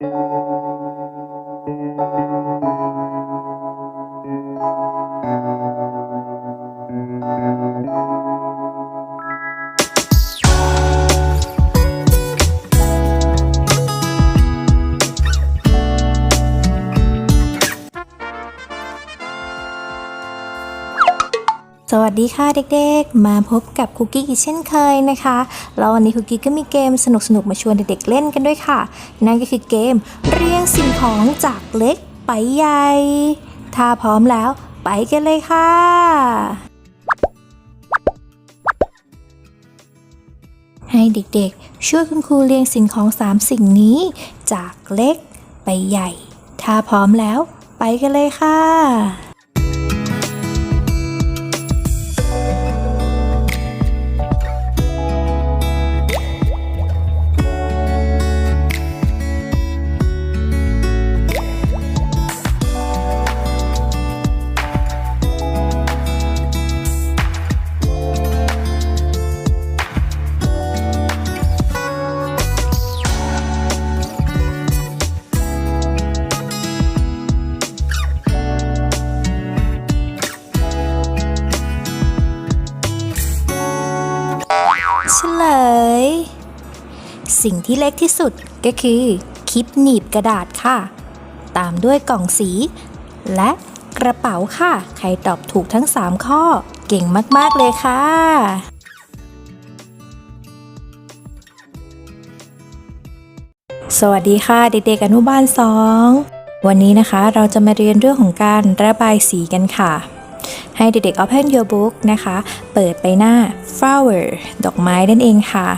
Música สวัสดีค่ะเด็กๆ มาพบกับคุกกี้อีกเช่นเคยนะคะ แล้ววันนี้คุกกี้ก็มีเกมสนุกๆ มาชวนเด็กๆเล่นกันด้วยค่ะ นั่นก็คือเกมเรียงสิ่งของจากเล็กไปใหญ่ ถ้าพร้อมแล้วไปกันเลยค่ะ ให้เด็กๆ ช่วยคุณครูเรียงสิ่งของ 3 สิ่งนี้ จากเล็กไปใหญ่ ถ้าพร้อมแล้วไปกันเลยค่ะ เฉลย สิ่งที่เล็กที่สุดก็คือคลิปหนีบกระดาษค่ะ ตามด้วยกล่องสี และกระเป๋าค่ะ ใครตอบถูกทั้ง 3 ข้อ เก่งมากๆเลยค่ะสวัสดีค่ะเด็กๆอนุบาล 2 วันนี้นะคะเราจะมาเรียนเรื่องของการระบายสีกันค่ะ ให้เด็กๆ Open Your Book นะคะ เปิดไปหน้า flower ดอกไม้นั่นเองค่ะ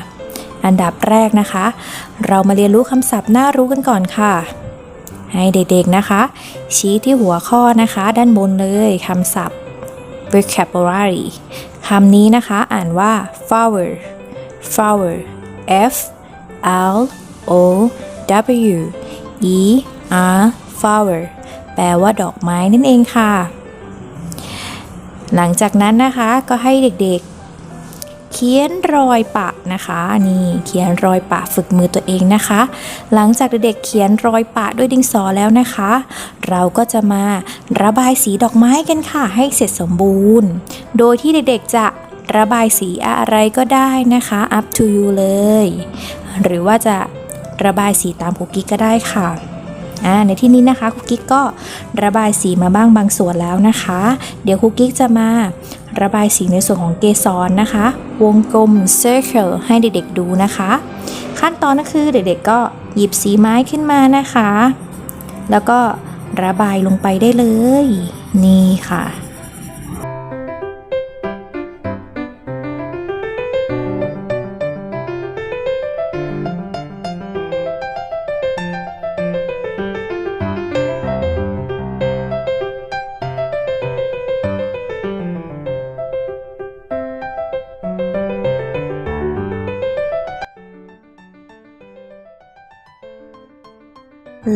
อันดับแรกนะคะ เรามาเรียนรู้คำศัพท์น่ารู้กันก่อนค่ะ ให้เด็กๆนะคะ ชี้ที่หัวข้อนะคะ ด้านบนเลยคำศัพท์ vocabulary คำนี้นะคะอ่านว่า flower flower f l o w e r flower แปลว่าดอกไม้นั่นเองค่ะ หลังจากนั้นนะคะก็ให้เด็กๆ เขียนรอยปะนะคะนี่เขียนรอยปะฝึกมือตัวเองนะคะ หลังจากเด็กๆเขียนรอยปะด้วยดินสอแล้วนะคะ เราก็จะมาระบายสีดอกไม้กันค่ะ ให้เสร็จสมบูรณ์ โดยที่เด็กๆจะระบายสีอะไรก็ได้นะคะ up to you เลย หรือว่าจะระบายสีตามคุกกี้ก็ได้ค่ะ ในที่นี้นะคะคุกกิ๊กก็ระบายสีมาบ้างบางส่วนแล้วนะคะ เดี๋ยวคุกกิ๊กจะมาระบายสีในส่วนของเกสรนะคะ วงกลม circle ให้เด็กๆดูนะคะ ขั้นตอนก็คือเด็กๆก็หยิบสีไม้ขึ้นมานะคะ แล้วก็ระบายลงไปได้เลย นี่ค่ะ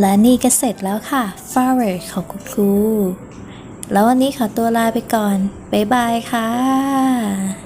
และนี่ก็เสร็จแล้วค่ะ f o r e r ของคุณครูแล้ววันนี้ขอตัวลาไปก่อน บ๊ายบายค่ะ